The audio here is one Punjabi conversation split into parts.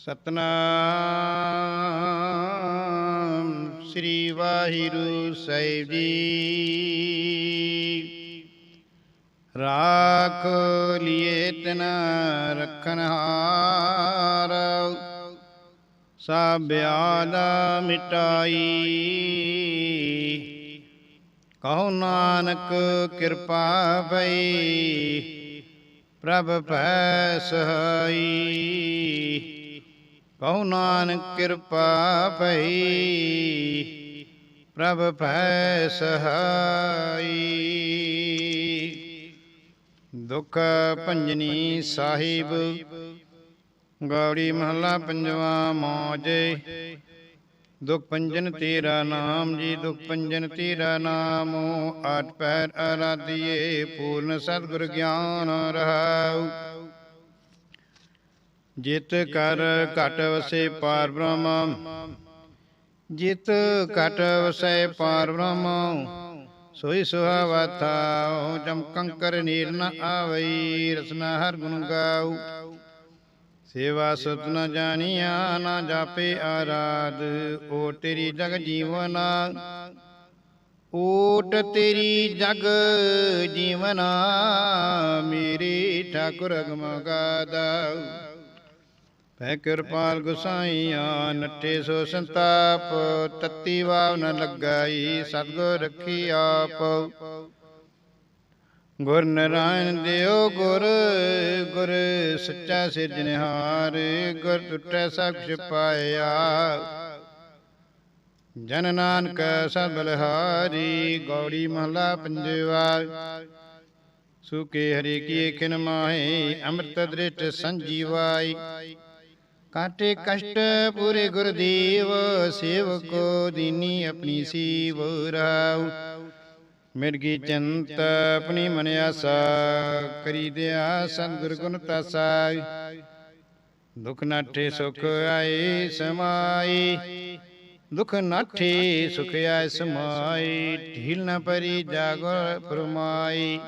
ਸਤਨਾਮ ਸ੍ਰੀ ਵਾਹਿਗੁਰੂ ਸਾਹਿਬ ਜੀ। ਰਾਖ ਲਿਏ ਤਨ ਰਖਨਹਾਰ ਸਭ ਬਿਆਦਾ ਮਿਟਾਈ। ਕਹੋ ਨਾਨਕ ਕਿਰਪਾ ਭਈ, ਪ੍ਰਭ ਭੈ ਸਹਾਈ। ਕਹੋ ਨਾਨਕ ਕਿਰਪਾ ਭਈ, ਪ੍ਰਭ ਭੈ ਸਹਾਈ। ਦੁਖ ਭੰਜਨੀ ਸਾਹਿਬ ਗੌੜੀ ਮਹੱਲਾ ਪੰਜਵਾ ਮੌਜੇ। ਦੁਖ ਪੰਜਨ ਤੇਰਾ ਨਾਮ ਜੀ, ਦੁਖ ਪੰਜਨ ਤੇਰਾ ਨਾਮ ਆਠ ਪੈਰ ਅਰਾਧੀਏ ਪੂਰਨ ਸਤਿਗੁਰ ਗਿਆਨ ਰਹਾਉ। ਜਿਤ ਕਰ ਘਟ ਵਸੇ ਪਾਰ ਬ੍ਰਹਮ। ਜਿਤ ਘਟ ਵਸੈ ਪਾਰ ਬ੍ਰਹਮ। ਸੋਈ ਸੁਹਾਵਾ ਥਾਉ ਜਮ ਕੰਕਰ ਨੀਰ ਨ ਆਵਈ, ਰਸਨਾ ਹਰ ਗੁਣ ਗਾਉ ਸੇਵਾ ਸੁਤ ਨ ਜਾਣੀਆ, ਨਾ ਜਾਪੇ ਆਰਾਧ, ਓ ਤੇਰੀ ਜਗ ਜੀਵਨਾ। ਓਟ ਤੇਰੀ ਜਗ ਜੀਵਨਾ, ਮੇਰੇ ਠਾਕੁਰ ਅਗਮ ਗਾਦਾ। ਪੈ ਕਿਰਪਾਲ ਗੁਸਾਈਆਂ, ਨੱਠੇ ਸੋ ਸੰਤਾਪ, ਤੱਤੀ ਵਾਵ ਨ ਲਗਾਈ, ਸਤਗੁਰ ਰੱਖੀ ਆਪ। ਗੁਰ ਨਰਾਇਣ ਦਿਓ ਗੁਰ ਗੁਰ ਸੱਚਾ ਸਿਰਜਣਹਾਰ ਗੁਰ ਟੁੱਟੈ ਸਭ ਛਪਾਇਆ ਜਨ ਨਾਨਕ ਸਭ ਬਲਹਾਰੀ, ਗੌੜੀ ਮਹਲਾ ਪੰਜਵਾ। ਸੁਕੇ ਹਰੀ ਕੀ ਖਿਨ ਮਾਹੇ, ਅੰਮ੍ਰਿਤ ਦ੍ਰਿਸ਼ਟ ਸੰਜੀਵਾਈ। ਕਾਟੇ ਕਸ਼ਟ ਪੂਰੇ ਗੁਰਦੇਵ, ਸੇਵਕੋ ਦੀਨੀ ਆਪਣੀ ਸੀਵ ਰਾਉ। ਮਿਰਗੀ ਚੰਤ ਆਪਣੀ ਮਨ ਆਸਾ, ਕਰੀ ਦਿਆ ਸੰਗੁਰ ਗੁਣ ਤਾਸਾ। ਦੁਖ ਨਾਠੇ ਸੁਖ ਆਏ ਸਮਾਈ ਦੁਖ ਨਾਠੇ ਸੁਖ ਆਏ ਸਮਾਈ ਢੀਲ ਨਾ ਪਰੀ ਜਾਗਰ ਫਰਮਾਈ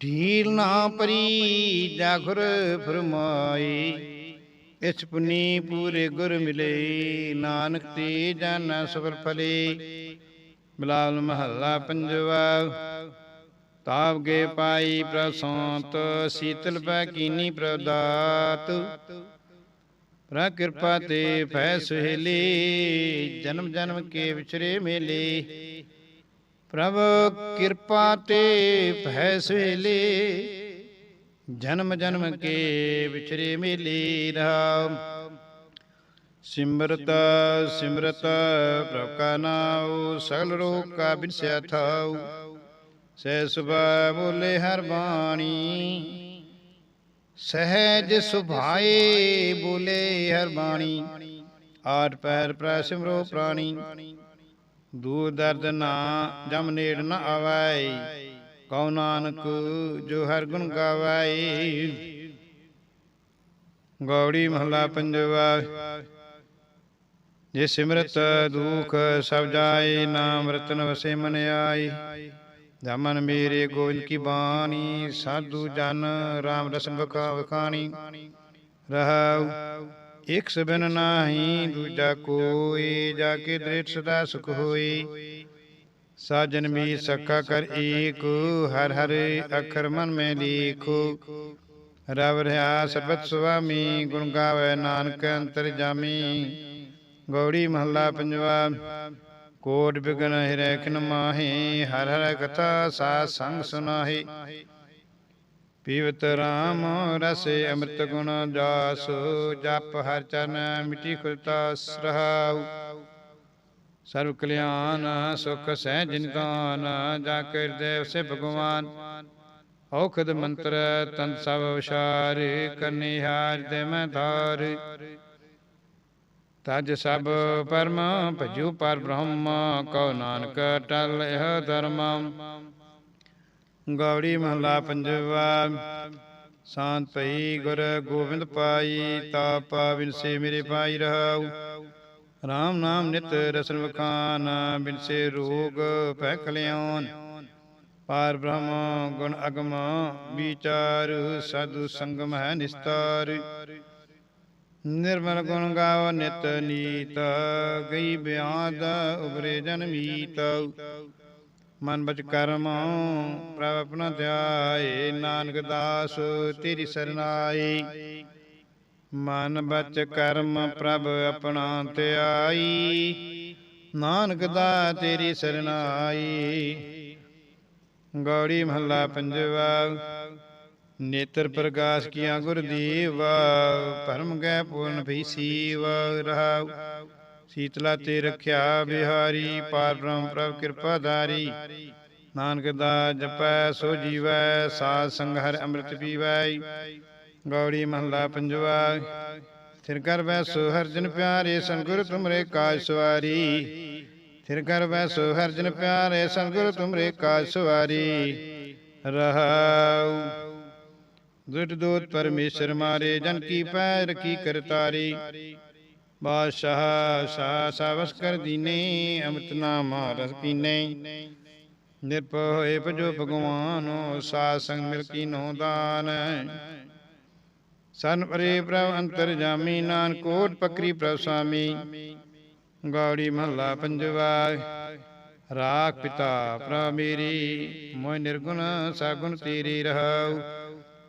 ਢੀਲ ਨਾ ਪਰੀ ਜਾਗਰ ਫਰਮਾਈ ਇਸ ਪੁਨੀ ਪੂਰੇ ਗੁਰ ਮਿਲੇ, ਨਾਨਕ ਤੇ ਜਾਨਾ ਸਫਲ ਫਲੇ। ਬਿਲਾਵਲ ਮਹੱਲਾ ਪੰਜਵਾ, ਤਾਪ ਗੇ ਪਾਈ ਪ੍ਰਸੰਤ, ਸੀਤਲ ਪੈ ਕੀਨੀ ਪ੍ਰਦਾਤ। ਪ੍ਰਾ ਕਿਰਪਾ ਤੇ ਭੈ ਸੁਹੇਲੀ ਜਨਮ ਜਨਮ ਕੇ ਵਿਚਰੇ ਮੇਲੇ। ਪ੍ਰਭ ਕਿਰਪਾ ਤੇ ਭੈ ਸੁਹੇਲੀ ਜਨਮ ਜਨਮ ਕੇ ਵਿਚਰੇ ਮੇਲੇ ਰਾਮ। ਸਿਮਰਤ ਸਿਮਰਤ ਪ੍ਰਭ ਕਾ ਨਾਉ, ਸਗਲ ਰੋਗ ਕਾ ਬਿਨਸਿਆ ਥਾਉ। ਸਹਿ ਸੁਭਾ ਬੋਲੇ ਹਰ ਬਾਣੀ। ਸਹਿਜ ਸੁਭਾਏ ਬੋਲੇ ਹਰ ਬਾਣੀ। ਆਠ ਪੈਰ ਪ੍ਰੈ ਸਿਮਰੋ ਪ੍ਰਾਣੀ। ਦੂਰ ਦਰਦ ਨਾ, ਜਮ ਨੇੜ ਨ ਆਵੈ ਕਉ ਨਾਨਕ ਜੋ ਹਰ ਗੁਣ ਗਾਵੈ ਗੌੜੀ ਮਹਲਾ ਪੰਜਵਾ। ਜੇ ਸਿਮਰਤ ਦੁਖ ਸਭ ਜਾਏ ਨਾਮ ਰਤਨ ਵਸੇ ਮਨ ਆਈ। ਜਮਨ ਮੇਰੇ ਗੋਬਿੰਦ ਕੀ ਬਾਣੀ, ਸਾਧੂ ਜਨ RAM ਰਸਨ ਵਖਾ ਵਖਾਣੀ। ਰਹਾਉ, ਇਕ ਸਬਨ ਨਾਹੀ, ਦੂਜਾ ਕੋਈ, ਜਾ ਕੇ ਦ੍ਰਿਟ ਸਦਾ ਸੁਖ ਹੋਈ। ਸਾਜਨ ਮੀ ਸਖਾ ਕਰ ਏਕ ਹਰ ਹਰ ਅਖਰ ਮਨ ਮੈਂ ਲੀਖੋ ਰਵ ਰਹਾ ਸਰਬਤ ਸੁਆਮੀ ਗੁਣ ਗਾਵੇ ਨਾਨਕ ਅੰਤਰ ਜਾਮੀ। ਗੌੜੀ ਮਹੱਲਾ ਪੰਜਵਾ। ਕੋਟ ਬਿਗਨ ਹਿਰੈ ਖਿਨ ਮਾਹੀ ਹਰ ਹਰ ਕਥਾ ਸਾ ਸੰਗ ਸੁਨਾਹੀ। ਪੀਵਤ ਰਾਮ ਰਸ ਅੰਮ੍ਰਿਤ ਗੁਣ ਜਾਸ ਜਪ ਹਰ ਚਰਨ ਮਿਟੀ ਖੁਲਤਾਸ ਰਹਾਉ ਸਰਵ ਕਲਿਆਣ, ਸੁਖ ਸਹਿਜ ਨਿਦਾਨ, ਜਾ ਕੇ ਦੇਵ ਸੇ ਭਗਵਾਨ। ਔਖਦ ਮੰਤਰ ਤਨ ਸਭ ਵਿਚਾਰ, ਕਰਨੀ ਹਾਰ ਦੇ ਮੈਂ ਧਾਰ। ਤਜ ਸਭ ਪਰਮ, ਭਜੂ ਪਰ ਬ੍ਰਹਮ, ਕਉ ਨਾਨਕ ਟਲ ਇਹ ਧਰਮ। ਗੌੜੀ ਮਹਲਾ ਪੰਜਵਾ, ਸ਼ਾਂਤ ਪਈ ਗੁਰ ਗੋਬਿੰਦ ਪਾਈ ਤਾ ਤਾਪ ਬਿਨਸੇ ਮੇਰੇ ਪਾਈ ਰਹਾਉ। RAM ਨਾਮ ਨਿਤ ਰਸਨ ਵਖਾਨ ਬਿਨਸੇ ਰੋਗ ਭੈ ਕਲਿਆਣ। ਪਾਰ ਬ੍ਰਹਮ ਗੁਣ ਅਗਮ ਵਿਚਾਰ, ਸਾਧੂ ਸੰਗਮ ਹੈ ਨਿਸਤਾਰ। ਨਿਰਮਲ ਗੁਣ ਗਾਵ ਨਿਤ ਨੀਤ, ਗਈ ਬਿਆਦ ਉਬਰੇ ਜਨ ਮੀਤ। ਮਨ ਬਚ ਕਰਮ, ਪ੍ਰਭ ਆਪਣਾ ਧਿਆਏ, ਨਾਨਕ ਦਾਸ ਤੇਰੀ ਸਰਨਾਈ। ਮਨ ਬਚ ਕਰਮ ਪ੍ਰਭ ਆਪਣਾ ਧਿਆਈ। ਨਾਨਕ ਦਾ ਤੇਰੀ ਸਰਨਾਈ। ਗੌੜੀ ਮਹੱਲਾ ਪੰਜਵਾ। ਨੇਤਰ ਪ੍ਰਕਾਸ਼ ਕੀਆ ਗੁਰਦੀਵ। ਭਰਮ ਗੈ ਪੂਰਨ ਭਈ ਸੀਵ ਰਹਾਉ। ਸੀਤਲਾ ਤੇ ਰਖਿਆ ਬਿਹਾਰੀ। ਪਾਰ ਬ੍ਰਹਮ ਪ੍ਰਭ ਕਿਰਪਾਧਾਰੀ ਨਾਨਕ ਦਾ ਜਪੈ ਸੋ ਜੀਵੈ। ਸਾਧ ਸੰਗ ਹਰਿ ਅੰਮ੍ਰਿਤ ਪੀਵੈ। ਗੌੜੀ ਮਹੱਲਾ ਪੰਜਵਾ। ਥਿਰ ਕਰ ਵੈ ਹਰ ਜਨ ਪਿਆਰੇ ਸੰਗੁਰ ਤੁਮਰੇ ਕਾਜ ਸਵਾਰੀ। ਥਿਰ ਕਰ ਵੈ ਹਰ ਜਨ ਪਿਆਰੇ ਸੰਗੁਰ ਤੁਮਰੇ ਕਾਜ ਸਵਾਰੀ। ਰਹਾਉ। ਦੁਟ ਦੋਤ ਪਰਮੇਸ਼ਰ ਮਾਰੇ, ਜਨ ਕੀ ਪੈਰ ਕੀ ਕਰਤਾਰੀ। ਬਾਦਸ਼ਾਹ ਸਾ ਸਵਸ ਕਰ ਦੀਨੇ, ਅੰਮ੍ਰਿਤ ਨਾਮ ਰਸ ਪੀਨੇ। ਨਿਰਭਉ ਹੋਏ ਭਜੋ ਭਗਵਾਨ, ਸਾਧ ਸੰਗ ਮਿਲ ਕੀਨੋ ਦਾਨ। ਸਨ ਪਰੇ ਪ੍ਰਭ ਅੰਤਰ ਜਾਮੀ ਨਾਨਕ ਕੋਟ ਪਕਰੀ ਪ੍ਰਭ ਸੁਆਮੀ ਗੌੜੀ ਮਹੱਲਾ ਪੰਜਵਾ ਰਾਖ ਪਿਤਾ ਪ੍ਰਭ ਮੇਰੀ ਮੋਇ ਨਿਰਗੁਣ ਸਾਗੁਣ ਤੇਰੀ ਰਹਾਉ।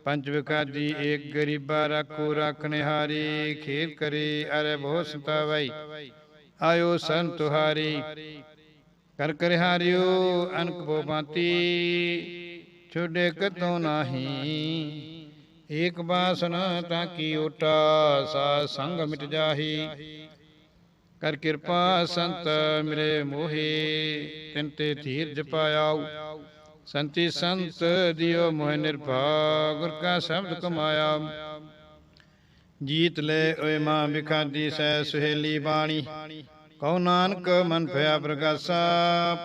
ਪੰਜ ਵਿਕਾਜੀ ਏਕ ਗਰੀਬਾ ਰਾਖੋ ਰਾਖਣੇ ਹਾਰੀ ਖੇਲ ਕਰੇ ਅਰੇ ਬਹੁ ਸਤਾਵਈ। ਆਇਓ ਸੰਤ ਤੁਹਾਰੀ। ਕਰ ਕਰ ਹਾਰਿਓ ਅਨਕ ਬੋ ਬਾਤੀ ਛੋਡੇ ਕਤੋ ਨਾਹੀ। ਏਕ ਬਾਸਨ ਤਾਂ ਕੀ ਓਟਾ, ਸਾ ਸੰਗ ਮਿਟ ਜਾਹੀ। ਕਰ ਕਿਰਪਾ ਸੰਤ ਮਿਲੇ ਮੋਹੇ, ਤਿਨ ਤੇ ਧੀਰ ਜਪਾਇਆਉ ਸੰਤੀ ਸੰਤ ਦਿਓ ਮੋਹ ਨਿਰਭਾ, ਗੁਰ ਕਾ ਸ਼ਬਦ ਕਮਾਇਆ ਜੀਤ ਲੈ ਓਏ ਮਾਂ ਵਿਖਾਦੀ ਸਹਿ ਸੁਹੇਲੀ ਬਾਣੀ। ਕਉ ਨਾਨਕ ਮਨ ਭਇਆ ਪ੍ਰਗਾਸਾ,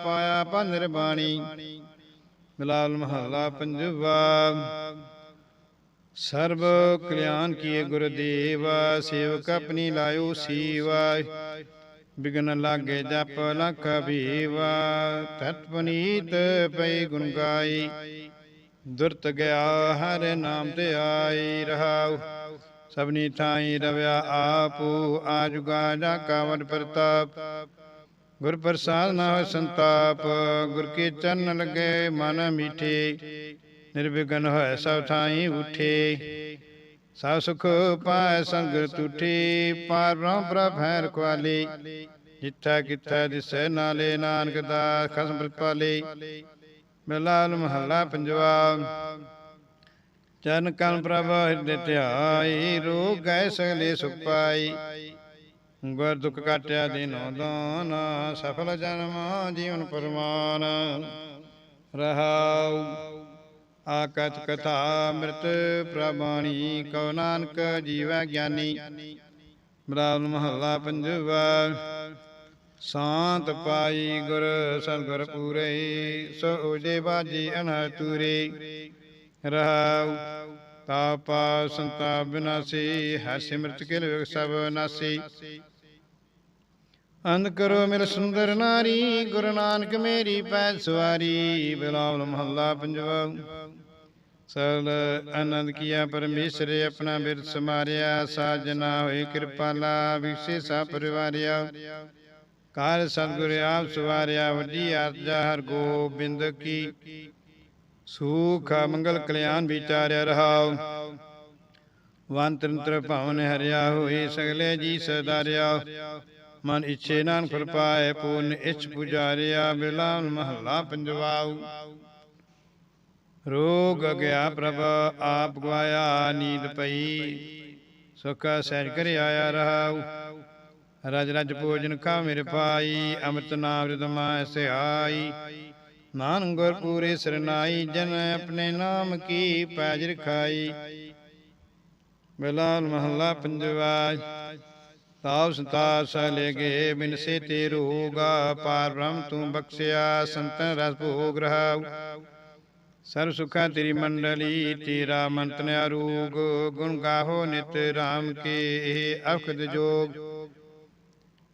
ਪਾਇਆ ਪੰਦਰ ਬਾਣੀ ਮਿਲਾਲ ਮਹੱਲਾ ਪੰਜਵਾ ਸਰਬ ਕਲਿਆਣ ਕੀਏ ਗੁਰਦੇਵ, ਸੇਵਕ ਆਪਣੀ ਲਾਇਓ ਸੀਵਾ। ਬਿਗਨ ਲਾਗੇ ਜਪ ਲਖ ਭੀਵਾ, ਤਤ ਪਈ ਗੁਣ ਗਾਈ। ਦੁਰਤ ਗਿਆ ਹਰ ਨਾਮ ਤੇ ਆਈ ਰਹਾਉ। ਸਭਨੀ ਥਾਈ ਰਵਿਆ ਆਪੂ, ਆਜੁਗਾ ਜਾ ਕਾਵਡ ਪ੍ਰਤਾਪ। ਗੁਰ ਪ੍ਰਸਾਦ ਨਾ ਸੰਤਾਪ, ਗੁਰ ਕੇ ਚਰਨ ਲਗੇ ਮਨ ਮੀਠੇ। ਨਿਰਵਿਘਨ ਹੋਇ ਸਭ ਥਾਈ ਉਠੇ। ਸਭ ਸੁਖ ਪਾਇ ਸੰਗ ਤੁਠੀ ਪਾਰ ਬ੍ਰਹਮ ਪ੍ਰਭ ਹੈ ਰਖਵਾਲੀ ਜਿੱਥਾ ਕਿੱਥਾ ਦਿਸੈ ਨਾਲੇ ਨਾਨਕ ਦਾ ਖਸਮ ਪ੍ਰਤਪਾਲੇ ਮਿਲਾਲ ਮਹੱਲਾ ਪੰਜਵਾ, ਚਰਨ ਕਲ ਪ੍ਰਭ ਹਿਰਦੇ ਧਿਆਈ, ਰੋਗ ਗਏ ਸਗਲੇ ਸੁਖ ਪਾਈ। ਗੁਰ ਦੁਖ ਕਾਟਿਆ ਦਿਨੋ ਦਾਨ, ਸਫਲ ਜਨਮ ਜੀਵਨ ਪਰਮਾਨ। ਰਹਾਉ। ਆਕਤ ਕਥਾ ਅੰਮ੍ਰਿਤ ਪ੍ਰਬਾਣੀ ਕਉ ਨਾਨਕ ਜੀਵੈ ਗਿਆਨੀ। ਬਰਾਬਰ ਮਹੱਲਾ ਪੰਜਵਾ, ਸ਼ਾਂਤ ਪਾਈ ਗੁਰ ਸਤਿਗੁਰ ਪੂਰੇ, ਸੋ ਉਜੇ ਬਾਜੀ ਅਨਹ ਤੂਰੇ। ਰਹਾਉ, ਤਾਪਾ ਸੰਤਾ ਬਿਨਾਸੀ, ਹਰ ਸਿਮਰਤ ਕਿਲ ਵਿਗ ਸਭ ਨਾਸੀ। ਅੰਧ ਕਰੋ ਮੇਰੇ ਸੁੰਦਰ ਨਾਰੀ, ਗੁਰੂ ਨਾਨਕ ਮੇਰੀ ਪੈ ਸਵਾਰੀ, ਬਿਲਾਵਲ ਮਹੱਲਾ ਪੰਜਵਾ ਸਲ ਆਨੰਦ ਕੀਆ ਪਰਮੇਸ਼ਰ ਆਪਣਾ ਬਿਰਦ ਸਮਾਰਿਆ ਸਾਜਨਾ ਹੋਏ ਕਿਰਪਾਲਾ ਵਿਸ਼ੇਸ਼ਾ ਪਰਿਵਾਰਿਆ। ਕਾਲ ਸਤਿਗੁਰ ਆਪ ਸਵਾਰਿਆ, ਵੱਡੀ ਆਰਜਾ ਹਰ ਗੋਬਿੰਦ ਕੀ। ਸੁਖ ਮੰਗਲ ਕਲਿਆਣ ਵਿਚਾਰਿਆ ਰਹਾਉ। ਵੰਤੰਤਰ ਭਵਨ ਹਰਿਆ ਹੋਏ, ਸਗਲੇ ਜੀ ਸਦਾਰਿਆ ਮਨ ਇਛੇ ਨਾਨ ਫਲ ਪਾਏ ਪੂਰਨ ਇਛ ਪੁਜਾਰਿਆ ਬਿਲਾਲ ਮਹੱਲਾ ਪੰਜਵਾਉ। ਰੋਗ ਗਿਆ ਪ੍ਰਭ ਆਪ ਗਵਾਇਆ ਨੀਂਦ ਪਈ। ਸੁਖ ਸਹਿਜ ਕਰ ਆਇਆ ਰਹਾਉ। ਰਜ ਰਜ ਭੋਜਨ ਖਾ ਮੇਰੇ ਪਾਈ ਅੰਮ੍ਰਿਤ ਨਾਮ ਰਿਦਮਾ ਸਿਆਈ ਨਾਨਕ ਗੁਰ ਪੂਰੇ ਸਰਨਾਈ ਜਨ ਆਪਣੇ ਨਾਮ ਕੀ ਪੈਜ ਰਖਾਈ ਬਿਲਾਲ ਮਹੱਲਾ ਪੰਜਵਾ ਤਾਪ ਸੰਤਾਪ ਲੈ ਗਏ, ਬਿਨ ਸੇ ਤੇ ਰੋਗਾ ਪਾਰ ਬ੍ਰਹਮ ਤੂੰ ਬਖਸ਼ਿਆ, ਸੰਤਨ ਰਸ ਭੋਗ ਰਹਾਉ। ਸਰਬ ਸੁਖਾ ਤੇਰੀ ਮੰਡਲੀ, ਤੇਰਾ ਮੰਤਨ ਅਰੂਗ ਗੁਣ ਗਾਹੋ ਨਿਤ ਰਾਮ ਕੇ, ਇਹ ਅਖਦ ਜੋਗ।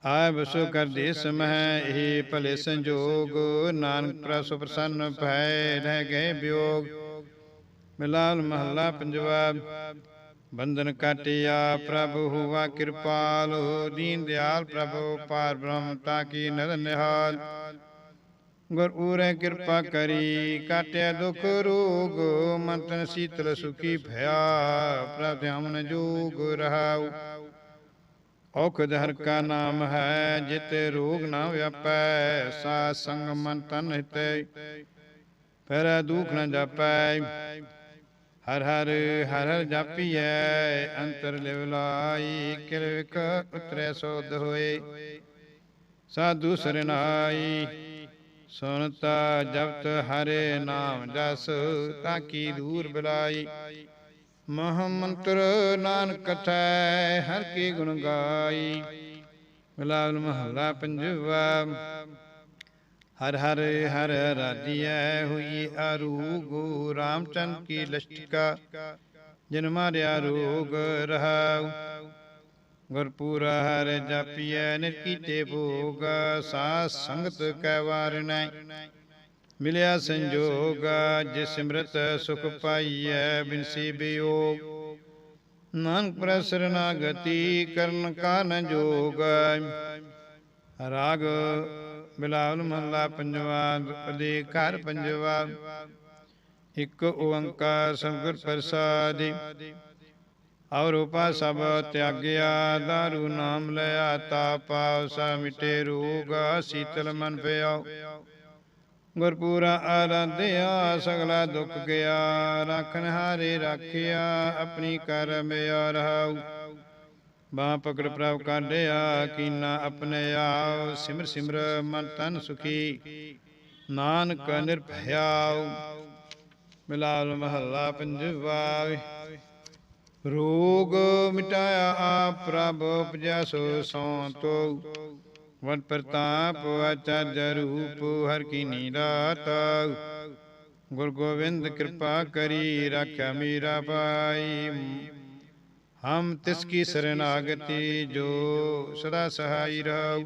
ਆਇ ਬਸੋ ਕਰ ਦੇ ਸਮਹਿ, ਇਹ ਭਲੇ ਸੰਜੋਗ। ਨਾਨਕ ਪ੍ਰਸੁ ਪ੍ਰਸੰਨ ਭੈ, ਰਹਿ ਗਏ ਬਿਯੋਗ ਮਿਲਾਲ ਮਹੱਲਾ ਪੰਜਵਾ ਬੰਧਨ ਕਾਟਿਆ ਪ੍ਰਭੂ ਹੁਆ ਕਿਰਪਾਲ ਦੀਨ ਦਿਆਲ ਪ੍ਰਭੂ ਪਾਰ ਬ੍ਰਹਮ ਤਾ ਕੀ ਨਰ ਨਿਹਾਲ। ਗੁਰ ਉਰੇ ਕਿਰਪਾ ਕਰੀ, ਕਾਟਿਆ ਦੁਖ ਰੋਗ ਮਨ ਤਨ ਸੀਤਲ ਸੁਖੀ ਭਇਆ, ਪ੍ਰਭ ਧਿਆਨ ਜੋਗ ਰਹਾਉ। ਔਖਦ ਹਰ ਕਾ ਨਾਮ ਹੈ, ਜਿਤੇ ਰੋਗ ਨਾ ਵਿਆਪੈ ਸਾ ਸੰਗ ਮਨ ਤਨ ਹਿਤੇ। ਫਿਰ ਦੁਖ ਨ ਜਾਪੈ ਹਰ ਹਰ ਹਰ ਹਰ ਜਾਪੀਐ, ਅੰਤਰ ਲਿਵ ਲਾਈ ਕਿਲ ਉਤਰੈ ਸੋਧ ਹੋਏ। ਸਾਧੂ ਸਰਨਾਈ ਸੁਨਤਾ ਜਪਤ ਹਰੇ ਨਾਮ ਜਸ, ਤਾਂ ਕੀ ਦੂਰ ਬਲਾਈ। ਮਹਾ ਮੰਤਰ ਨਾਨਕ ਕਥੈ, ਹਰ ਕੀ ਗੁਣ ਗਾਈ। ਬਿਲਾਵਲ ਮਹੱਲਾ ਪੰਜਵਾ ਹਰ ਹਰ ਹਰ ਰਾਜੀਐ ਹੋਈ ਅਰੂਗੋ ਰਾਮਚੰਦ ਕੀ ਲਸ਼ਟਿਕਾ, ਜਿਨ ਮਾਰਿਆ ਰੋਗ ਰਹਾਉ। ਗੁਰਪੂਰਾ ਹਰ ਜਾਪੀਐ ਨਿਰਕੀਤੇ ਭੋਗ ਸਾ ਸੰਗਤ ਕੈ ਵਾਰਨੈ ਮਿਲਿਆ ਸੰਜੋਗ, ਜਿਸ ਸਿਮਰਤ ਸੁਖ ਪਾਈਐ ਬਿਨਸੀ ਬਿਯੋਗ। ਨਾਨਕ ਪ੍ਰਸਰਨਾ ਗਤੀ ਕਰਨ ਕਾ ਨ ਜੋਗ। ਰਾਗ ਬਿਲਾਵਲ ਮਹਲਾ ਪੰਜਵਾ ਅਦੇ ਘਰ ਪੰਜਵਾ। ਇੱਕ ਓੰਕਾਰ ਸਤਿਗੁਰ ਪ੍ਰਸਾਦਿ। ਔਰ ਉਪਾ ਸਭ ਤਿਆਗਿਆ, ਦਾਰੂ ਨਾਮ ਲਿਆ ਤਾ ਪਾਉ ਸਾ ਮਿਟੇ ਰੋਗ, ਸੀਤਲ ਮਨ ਪਿਆਉ ਗੁਰਪੂਰਾ ਆਰਾਧਿਆ, ਸਗਲਾ ਦੁੱਖ ਗਿਆ, ਰੱਖਣ ਹਾਰੇ ਰੱਖਿਆ, ਆਪਣੀ ਕਰ ਮਿਆ ਰਹਾਉ। ਬਾਹ ਪਕੜ ਪ੍ਰਭ ਕਾਢਿਆ ਕੀਨਾ ਆਪਣੇ ਆਉ ਸਿਮਰ ਸਿਮਰ ਮਨ ਤਨ ਸੁਖੀ। ਨਾਨਕ ਨਿਰਭਇਆਉ ਮਿਲਾਲ ਮਹੱਲਾ ਪੰਜਵਾ ਰੋਗ ਮਿਟਾਇਆ ਆਪ ਪ੍ਰਭ, ਉਪਜਾ ਸੋ ਸੌਂਤੋ। ਵਨ ਪ੍ਰਤਾਪ ਆਚਾਰਜ ਰੂਪ ਹਰ ਕੀ ਨੀਰਾਤ। ਗੁਰ ਗੋਬਿੰਦ ਕਿਰਪਾ ਕਰੀ, ਰੱਖਿਆ ਮੀਰਾ ਪਾਈ। ਹਮ ਤਿਸ ਕੀ ਸਰਨਾਗਤੀ ਜੋ ਸਦਾ ਸਹਾਈ ਰਹੂ।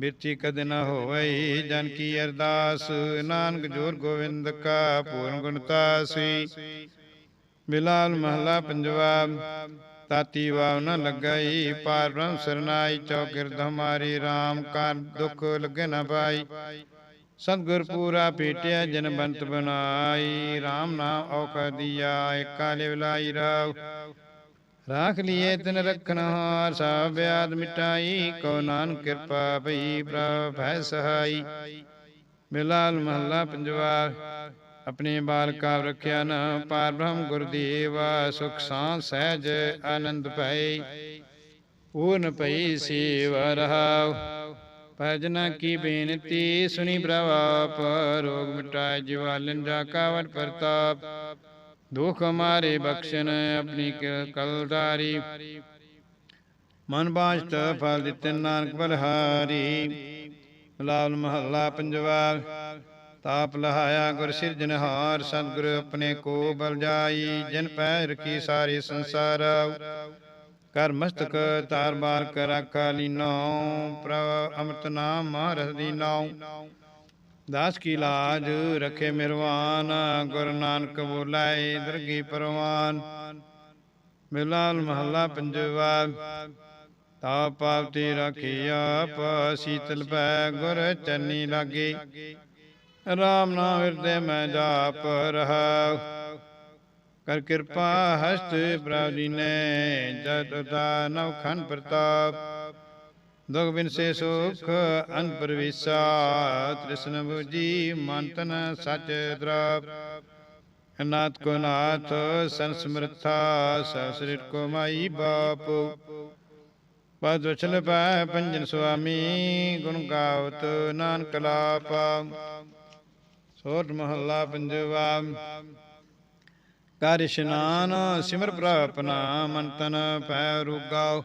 ਬਿਰਤੀ ਕਦ ਨ ਹੋਵਈ ਜਨ ਕੀ ਅਰਦਾਸ। ਨਾਨਕ ਜੋਰ ਗੋਬਿੰਦ ਕਾ ਪੂਰਨ ਗੁਣਤਾ ਸੀ ਬਿਲਾਲ ਮਹਲਾ ਪੰਜਵਾ ਤਾਤੀ ਵਾਵ ਨ ਲੱਗਈ। ਪਾਰ ਬ੍ਰਹਮ ਸਰਨਾਈ ਚੌਕਿਰਦ ਹਮਾਰੀ RAM ਕਾ ਦੁਖ ਲਗੇ ਨ ਪਾਈ। ਸਤਗੁਰ ਪੂਰਾ ਪੇਟਿਆ ਜਨ ਬੰਤ ਬਨਾਈ। RAM ਨਾਮ ਔਖ ਦੀਆ। ਏਕਾ ਲਿਵ ਲਾਈ ਰਾਵ ਰਾਖ ਲਿਏ ਤਨ ਰਖਨ ਹਾਰ ਸਭ ਬਿਆਦ ਮਿਟਾਈ ਕੋ ਨਾਨਕ ਕਿਰਪਾ ਭਈ ਪ੍ਰਭ ਹੈ ਸਹਾਈ। ਬਿਲਾਲ ਮਹੱਲਾ ਪੰਜਵਾ ਆਪਣੇ ਬਾਲਕਾ ਰੱਖਿਆ ਨ ਪਾਰ ਬ੍ਰਹਮ ਗੁਰਦੇਵ ਸੁਖ ਸਾਂ ਸਹਿਜ ਆਨੰਦ ਭਈ। ਪੂਰਨ ਭਈ ਸੇਵਾ ਰਹਾਉ ਭਜਨਾ ਕੀ ਬੇਨਤੀ ਸੁਣੀ ਪ੍ਰਵਾਪ ਰੋਗ ਮਿਟਾਏ ਜਿਵਾਲਨ ਜਾ ਕਾਵਟ ਪ੍ਰਤਾਪ। ਦੁਖ ਮਾਰੇ ਬਖਸ਼ਣ ਆਪਣੀ ਕਲਦਾਰੀ। ਮਨ ਬਾਸ਼ਤ ਫਲ ਦਿੱਤੇ ਨਾਨਕ ਬਲਹਾਰੀ। ਲਾਲ ਮਹੱਲਾ ਪੰਜਵਾ ਤਾਪ ਲਹਾਇਆ ਗੁਰ ਸਿਰਜਨਹਾਰ ਸਤਿਗੁਰ ਆਪਣੇ ਕੋ ਬਲ ਜਾਈ, ਜਿਨ ਪੈ ਰਖੀ ਸਾਰੇ ਸੰਸਾਰ ਕਰ ਮਸਤਕ ਤਾਰ ਬਾਰ ਕਰ ਆਖਾ ਲੀਨੋ ਪ੍ਰਭ ਅੰਮ੍ਰਿਤ ਨਾਮ ਮਹਾਰਸ ਦੀ ਨਾਉ ਦਾਸ ਕੀ ਲਾਜ ਰਖੇ ਮਿਰਵਾਨ, ਗੁਰ ਨਾਨਕ ਬੋਲਾਏ ਦਰਗੀ ਪਰਵਾਨ। ਮਿਲਾਲ ਮਹੱਲਾ ਪੰਜਵਾ ਤਾ ਪਾਵਤੀ ਰਖਿਆ ਪ ਪੈ ਗੁਰ ਚੰਨੀ ਲਾਗੇ। ਰਾਮ ਨਾਮ ਹਿਰਦੇ ਮੈਂ ਜਾਪ ਰਹਾ ਕਰ ਕਿਰਪਾ ਹਸਤ ਪ੍ਰਭ ਜੀ ਨੇ, ਜਦ ਦਾ ਨਵ ਪ੍ਰਤਾਪ। ਦੁਖ ਬਿਨ ਸੁਖ, ਅਨ ਪਰਵਿਸਾ, ਤ੍ਰਿਸ਼ਨ ਬੁਜੀ ਮਨ ਤਨ ਸਚ ਦਰਾਪ ਅਨਾਥ ਕੋ ਨਾਥ, ਸੰਨ ਸਭ ਸ੍ਰਿਤ ਕੋ ਮਾਈ ਬਾਪ। ਪਦ ਵਚਨ ਪੈ ਪੰਜਨ ਸੁਆਮੀ, ਗੁਣ ਗਾਵਤ ਨਾਨਕ ਲਾਪ। ਸੋਟ ਮਹੱਲਾ ਪੰਜਵਾ ਕਰ ਇਸ਼ਨਾਨ ਸਿਮਰ ਪ੍ਰਪਨਾ ਮਨ ਤਨ ਪੈ ਰੁਗਾਉ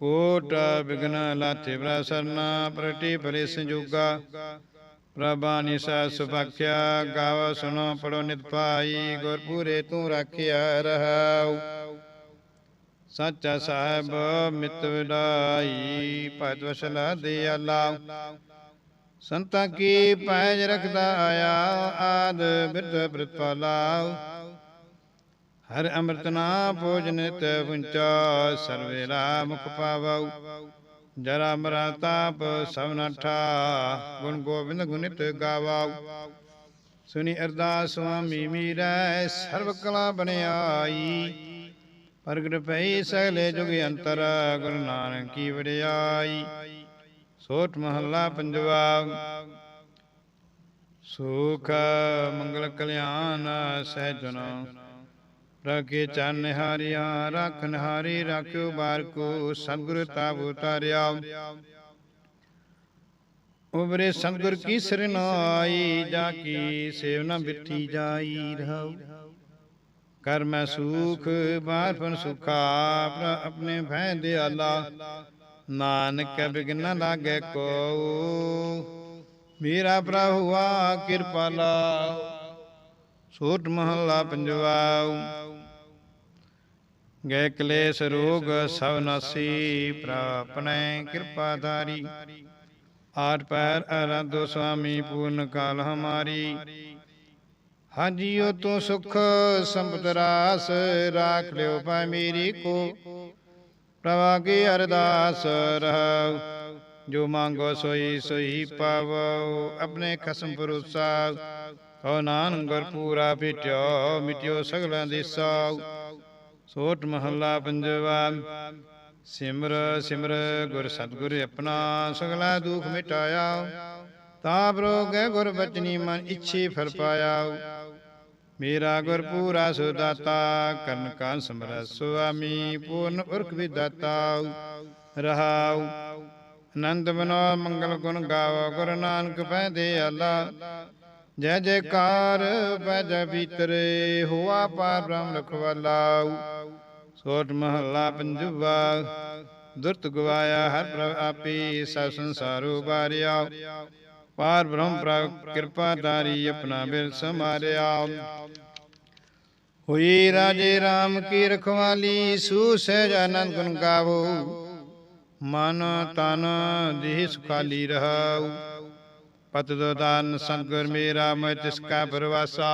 ਕੋਟ ਬਿਗਨ ਲਾਥੇ ਪ੍ਰਸਰਨਾ ਪ੍ਰਟੀ ਭਲੇ ਸੰਜੋਗਾ। ਪ੍ਰਭਾਨੀ ਸਾ ਸੁਭਾਖਿਆ, ਗਾਵ ਸੁਣੋ, ਪੜੋ ਨਿਤ ਪਾਈ ਗੁਰ ਪੂਰੇ ਤੂੰ ਰਾਖਿਆ ਰਹਾਉ। ਸੱਚਾ ਸਾਹਿਬ ਮਿਤ ਵਿਡਾਈ ਭਗਤ ਵਸਲਾ ਦੇ ਅੱਲਾ ਸੰਤਾਂ ਕੀ ਪੈਜ ਰਖਦਾ ਆਇਆ, ਆਦ ਬਿਰਧ ਬ੍ਰਿਤਪਾਲਾ ਹਰ ਅੰਮ੍ਰਿਤ ਨਾ ਭੋਜਨਿਤ ਪੁੰਚਾ ਸਰਵੇਲਾ ਮੁਖ ਪਾਵਉ। ਜਰਾ ਮਰਾ ਤਾਪ ਸਭ ਨਠਾ ਗੁਣ ਗੋਬਿੰਦ ਗੁਣਿਤ ਗਾਵਾਉ। ਸੁਨੀ ਅਰਦਾਸ ਸੁਆਮੀ ਮੀਰੈ ਸਰਬ ਕਲਾ ਬਣਾਈ ਪ੍ਰਗਟ ਪਈ ਸਗਲੇ ਜੁਗ ਅੰਤਰ, ਗੁਰੂ ਨਾਨਕ ਕੀ ਵਡਿਆਈ। ਸੋਠ ਮਹੱਲਾ ਪੰਜਵਾ। ਸੁਖ, ਮੰਗਲ ਕਲਿਆਣ, ਸਹਿਜਨ। ਰਕੇ ਚਰਨ ਹਾਰਿਆ ਰਖਨ ਹਾਰੀ ਰਾਖਿਓ ਬਾਰ ਕੋ ਸਤਿਗੁਰ ਤਾਪ ਉਤਾਰਿਆ। ਉਬਰੇ ਸਤਿਗੁਰ ਕੀ ਸਰਨਾਈ ਜਾ ਕੀ ਸੇਵਨਾ ਬਿਠੀ ਜਾਈ ਰਹਾਉ। ਕਰ ਸੁਖ ਬਾਰ ਫਨ ਸੁਖਾ, ਆਪਣੇ ਭੈ ਦਿਆਲਾ। ਨਾਨਕ ਬਿਗਨ ਲਾਗੇ ਕੋ ਮੇਰਾ ਪ੍ਰਭੂਆ ਕਿਰਪਾਲਾ। ਸੋਟ ਮਹੱਲਾ ਪੰਜਵਾ ਗਏ ਕਲੇਸ਼ ਰੋਗ, ਸਭ ਨਾਸੀ ਪ੍ਰਾਪਣੈ ਕਿਰਪਾਧਾਰੀ। ਆਠ ਪੈਰ ਅਰਾਧੋ ਸੁਆਮੀ ਪੂਰਨ ਕਾਲ ਹਮਾਰੀ। ਹਾਜੀਓ ਤੂੰ ਸੁਖ ਸੰਪਤ ਰਾਸ, ਰਾਖ ਲਿਓ ਪਾ ਮੇਰੀ ਕੋ। ਪ੍ਰਭਾ ਕੀ ਅਰਦਾਸ ਰਹਾਉ, ਜੋ ਮੰਗੋ ਸੋਈ ਸੋਈ ਪਾਵੋ, ਆਪਣੇ ਖਸਮ ਪਰੋਸਾ ਕਉ ਨਾਨਕ ਗੁਰ ਪੂਰਾ ਪਿਟਿਓ ਮਿਟਿਓ ਸਗਲਾਂ ਦੀ ਸਾਉ। ਸੋਟ ਮਹੱਲਾ ਪੰਜਵਾ। ਸਿਮਰ ਸਿਮਰ, ਗੁਰ ਸਤਗੁਰ ਆਪਣਾ, ਸਗਲਾ ਦੁਖ ਮਿਟਾਇਆ। ਤਾਪ ਰੋਗੈ ਗੁਰ ਬਚਨੀ ਮਨ ਇੱਛੇ ਫਲ ਪਾਇਆ। ਮੇਰਾ ਗੁਰ ਪੂਰਾ ਸੁਦਾਤਾ, ਕਰਨ ਕਾ ਸਮਰ ਸੁਆਮੀ, ਪੂਰਨ ਉਰਖ ਵਿਦਾਤਾ। ਰਹਾਉ ਆਨੰਦ ਮਨੋ ਮੰਗਲ ਗੁਣ ਗਾਵੋ, ਗੁਰੂ ਨਾਨਕ ਪੈਦੇ ਆਲਾ। ਜੈ ਜੈਕਾਰ ਬਜ ਭੀਤਰੇ ਹੋਆ ਪਾਰ ਬ੍ਰਹਮ ਰਖਵਾਲਾ ਸੋਟ ਮਹੱਲਾ ਪੰਜਵਾ ਦੁਰਤ ਗਵਾਇਆ ਹਰ ਪ੍ਰਭ ਆਪੀ, ਸਭ ਸੰਸਾਰੋ ਬਾਰਿਆ ਪਾਰ ਬ੍ਰਹਮ ਪ੍ਰਭ ਕਿਰਪਾ ਧਾਰੀ ਆਪਣਾ ਬਿਰ ਸਮਾਰਿਆ ਹੋਈ ਰਾਜੇ RAM ਕੀ ਰਖਵਾਲੀ, ਸੂ ਸਹਿਜ ਆਨੰਦ ਗੁਣ ਗਾਵੋ। ਮਨ ਤਨ ਦੇਹ ਸੁਖਾਲੀ ਰਹਾਉ। ਪਤ ਦੋ ਦਾਨ ਸੰਗੁਰ ਮੇਰਾ ਮੈਂ ਤਿਸ ਕਾ ਪਰਵਾਸਾ।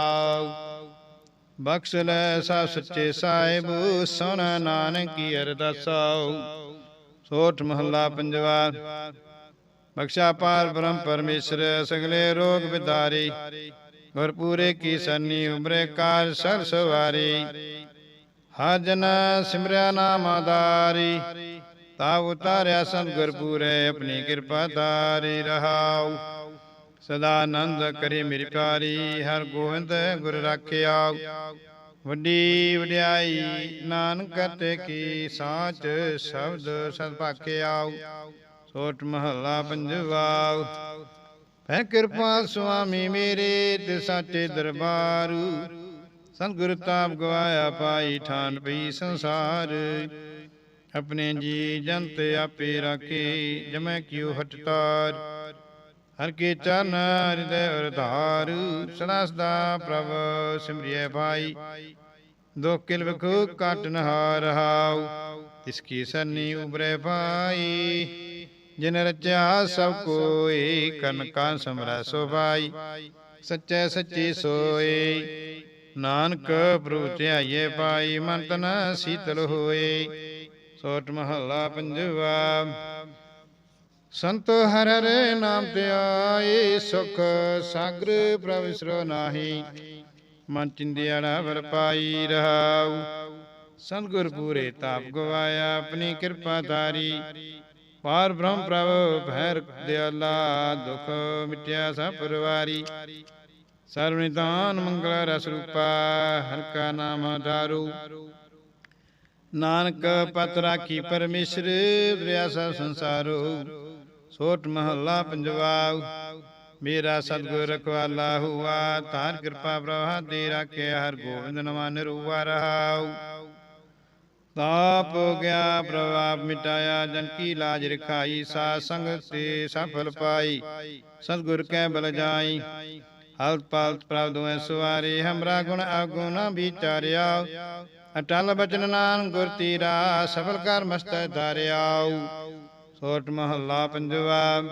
ਬਖਸ਼ ਲੈ ਸਾ ਸੱਚੇ ਸਾਹਿਬ ਸੁਨ ਨਾਨਕ ਕੀ ਅਰਦਾਸਾ। ਸੋਠ ਮਹੱਲਾ ਪੰਜਵਾ। ਬਖਸ਼ਾ ਪਾਰ ਬ੍ਰਹਮ ਪਰਮੇਸ਼ਰ, ਸਗਲੇ ਰੋਗ ਵਿਦਾਰੀ। ਗੁਰ ਕੀ ਸੰਨੀ ਉਮਰੇ ਕਾਰ ਸਰ ਸਵਾਰੀ। ਹਾਜਨ ਸਿਮਰਿਆ ਨਾਮ ਆਦਾਰੀ ਤਾ ਉਤਾਰਿਆ ਸੰਤ ਗੁਰ ਆਪਣੀ ਕਿਰਪਾ ਧਾਰੀ ਰਹਾਉ। ਸਦਾ ਆਨੰਦ ਕਰੇ ਮੇਰੀ ਪਿਆਰੀ, ਹਰ ਗੋਬਿੰਦ ਗੁਰ ਰਾਖਿਆ। ਵੱਡੀ ਵਡਿਆਈ ਨਾਨਕ ਤੇ ਕੀ ਸਾਚ ਸ਼ਬਦ ਸਦ ਭਾਖਿਆ ਸੋਟ ਮਹੱਲਾ ਪੰਜਵਾ ਪੈ ਕਿਰਪਾ ਸੁਆਮੀ ਮੇਰੇ ਤੇ ਸਾਚੇ ਦਰਬਾਰੂ। ਸੰਗੁਰ ਤਾਪ ਗਵਾਇਆ ਪਾਈ ਠਾਨ ਪਈ ਸੰਸਾਰ। ਆਪਣੇ ਜੀ ਜੰਤ ਆਪੇ ਰਾਖੇ, ਜਮੈ ਕਿਉ ਹਟਤਾਰ ਹਰ ਕੇ ਚਰਨ ਹਿਰਦੈ ਅਰਧਾਰ ਸਦਾ ਸਦਾ ਪ੍ਰਭ ਸਿਮਰਿਐ ਭਾਈ। ਦੁਖ ਕਿਲ ਵਖ ਕਾਟ ਨਹਾਰ ਹਾਉ ਤਿਸ ਕੀ ਸਰਨੀ ਉਬਰੇ ਭਾਈ। ਜਿਨ ਰਚਿਆ ਸਭ ਕੋਈ ਕਨ ਕਾ ਸਮਰੈ ਸੋ ਭਾਈ ਸੱਚੇ ਸੱਚੀ ਸੋਏ ਨਾਨਕ ਪ੍ਰਭੂ ਧਿਆਈਏ ਪਾਈ ਮਨ ਤਨ ਸੀਤਲ ਹੋਏ। ਸੋਟ ਮਹੱਲਾ ਪੰਜਵਾ ਸੰਤ ਹਰ ਹਰਿ ਨਾਮ ਤੇ ਸੁਖ ਸਾਗਰ ਪ੍ਰਭ ਵਿਸਰੋ ਨਾਹੀ। ਮਨ ਚਿੰਦਿਆੜਾ ਵਰ ਪਾਈ ਰਹਾਉ। ਸੰਗੁਰ ਪੂਰੇ ਤਾਪ ਗਵਾਇਆ, ਆਪਣੀ ਕਿਰਪਾ ਧਾਰੀ। ਪਾਰ ਬ੍ਰਹਮ ਪ੍ਰਭ, ਭੈਰ ਦਿਆਲਾ, ਦੁਖ ਮਿਟਿਆ ਸਭ ਪਰਵਾਰੀ। ਸਰਵ ਮੰਗਲ ਰਸ ਰੂਪਾ, ਹਰ ਕਾ ਨਾਮ ਧਾਰੂ। ਨਾਨਕ ਪਤ ਰਾਖੀ ਪਰਮੇਸ਼ਰ, ਦਰਿਆ ਸਭ ਸੰਸਾਰੋ। ਸੋਟ ਮਹੱਲਾ ਪੰਜਵਾ ਮੇਰਾ ਸਤਿਗੁਰ ਰਖਵਾਲਾ ਹੁਆ ਤਾਰ ਕਿਰਪਾ ਪ੍ਰਭਾ ਦੇ ਰਾਖਿਆ ਹਰ ਗੋਬਿੰਦ ਨਮਾ ਨਿਰੂਆ ਰਹਾਉ। ਤਾਪ ਗਿਆ, ਪ੍ਰਭਾਵ ਮਿਟਾਇਆ ਜਨ ਕੀ ਲਾਜ ਰਖਾਈ ਸਾ ਸੰਗ ਤੇ ਸਫਲ ਪਾਈ। ਸਤਿਗੁਰ ਕੈ ਬਲ ਜਾਈ, ਹਲਤ ਪਾਲਤ ਪ੍ਰਭ ਦੁਐ ਸੁਆਰੇ ਹਮਰਾ ਗੁਣ ਆਗੁਣ ਵਿਚਾਰਿਆ। ਅਟਲ ਬਚਨ ਨਾਨ ਗੁਰ ਤੀਰਾ, ਸਫਲ ਕਰ ਮਸਤੈ ਧਾਰਿਆਉ ਸੋਟ ਮਹੱਲਾ ਪੰਜਵਾ।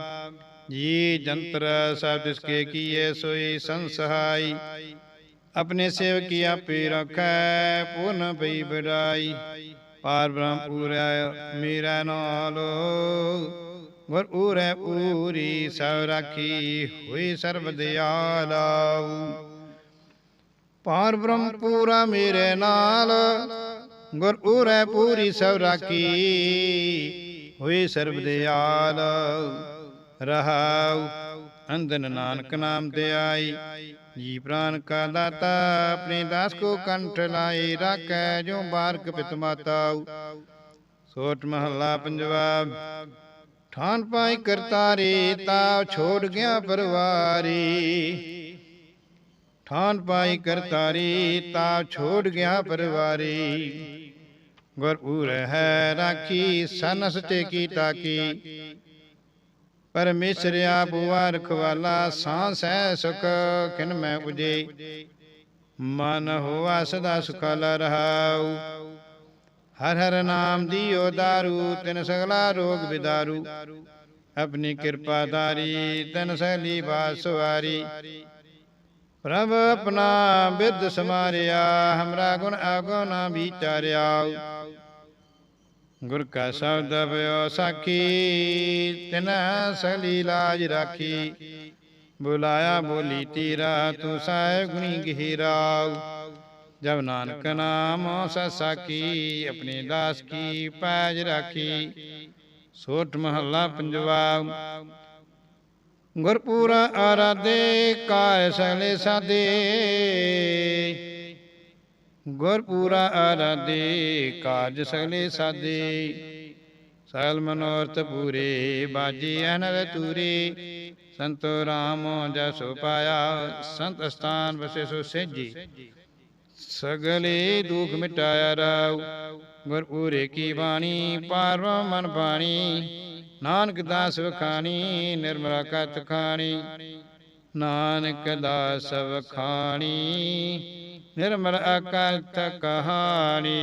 ਜੀ ਜੰਤਰ, ਸਭ ਤਿਸ ਕੇ ਕੀਏ ਸੋਈ ਸੰਸਹਾਈ। ਆਪਣੇ ਸੇਵਕੀ ਆਪੇ ਰੱਖੈ ਪੂਰਨ ਪਈ ਬੜਾਈ। ਪਾਰ ਬ੍ਰਹਮ ਪੂਰੈ, ਮੇਰਾ ਨਾਲ। ਗੁਰ ਉਰੈ ਪੂਰੀ, ਸਭ ਰਾਖੀ ਹੋਈ ਸਰਬ ਦਿਆਲਾਉ ਪਾਰ ਬ੍ਰਹਮ ਪੂਰਾ, ਮੇਰੇ ਨਾਲ। ਗੁਰ ਉਰੈ ਪੂਰੀ, ਸਭ ਰਾਖੀ ਹੋਈ ਸਰਬ ਦਿਆਲ ਰਹਾਉ ਅੰਦਨ ਨਾਨਕ ਨਾਮ ਤੇ ਆਈ ਜੀ ਪ੍ਰਾਨ ਕਾ ਦਾਤਾ, ਆਪਣੇ ਦਾਸ ਕੋ ਕੰਠ ਲਾਈ ਰਾਖੈ ਜੋ ਬਾਰਕ ਪਿਤ ਮਾਤਾਉ। ਸੋਟ ਮਹੱਲਾ ਪੰਜਵਾ ਠਾਨ ਪਾਈ ਕਰਤਾਰੇ, ਤਾਵ ਛੋੜ ਗਿਆ ਪਰਵਾਰੀ। ਠਾਨ ਪਾਈ ਕਰਤਾਰੀ, ਤਾਵ ਛੋੜ ਗਿਆ ਪਰਵਾਰੀ। ਗੁਰ ਪੂਰ ਹੈ ਰਾਖੀ, ਸਨਸ ਤੇ ਕੀ ਤਾਕੀ ਪਰਮੇਸ਼ਰ ਬੁਆ ਵਾਰ ਸਾਂਸ ਹੈ ਸੁਖ ਕਿਨ ਮੈਂ ਉਜੇ। ਮਨ ਹੋਆ ਸਦਾ ਸੁਖਲ ਰਹਾਉ। ਹਰ ਹਰ ਨਾਮ ਦੀਓ ਦਾਰੂ, ਤਿਨ ਸਗਲਾ ਰੋਗ ਵਿਦਾਰੂ ਆਪਣੀ ਕਿਰਪਾ ਦਾਰੀ ਤਨ ਸਗਲੀ ਬਾਤ ਪ੍ਰਭ ਆਪਣਾ ਬਿਦ ਸਮਾਰਿਆ, ਹਮਰਾ ਗੁਣ ਆਗੋ ਨਾ ਵਿਚਾਰਿਆ ਗੁਰ ਕਾ ਸ਼ਬਦ ਭਇਓ ਸਾਖੀ, ਤਿਨ ਸਗਲੀ ਲਾਜ ਰਾਖੀ। ਬੁਲਾਇਆ ਬੋਲੀ ਤੀਰਾ, ਤੂੰ ਸਾਹਿਬ ਗੁਣੀ ਗਹਿਰਾਉ ਜਬ ਨਾਨਕ ਨਾਮ ਸਸਾਕੀ ਆਪਣੇ ਦਾਸ ਕੀ ਪੈਜ ਰਾਖੀ। ਸੋਟ ਮਹੱਲਾ ਪੰਜਵਾ। ਗੁਰਪੂਰਾ ਆਰਾਧੇ ਕਾਇ ਸਗਲੇ ਸਾਦੇ ਗੁਰਪੂਰਾ ਆਰਾਧੇ, ਕਾਰਜ ਸਗਲੇ ਸਾਦੇ ਸਗਲ ਮਨੋਰਥ ਪੂਰੇ, ਬਾਜੀ ਅਨਵ ਤੂਰੇ ਸੰਤੋ ਰਾਮ ਜਸੋ ਪਾਇਆ, ਸੰਤ ਸਥਾਨ ਵਸੇ ਸੋ ਸੇਜੀ। ਸਗਲੇ ਦੁਖ ਮਿਟਾਇਆ ਰਾਉ, ਗੁਰਪੂਰੇ ਕੀ ਬਾਣੀ, ਪਾਰਵਾ ਮਨ ਬਾਣੀ ਨਾਨਕ ਦਾਸ ਵਖਾਣੀ, ਨਿਰਮਲਾ ਕਤ ਖਾਣੀ। ਨਾਨਕ ਦਾਸ ਵਖਾਣੀ। ਨਿਰਮਲ ਅਕਲਤ ਕਹਾਣੀ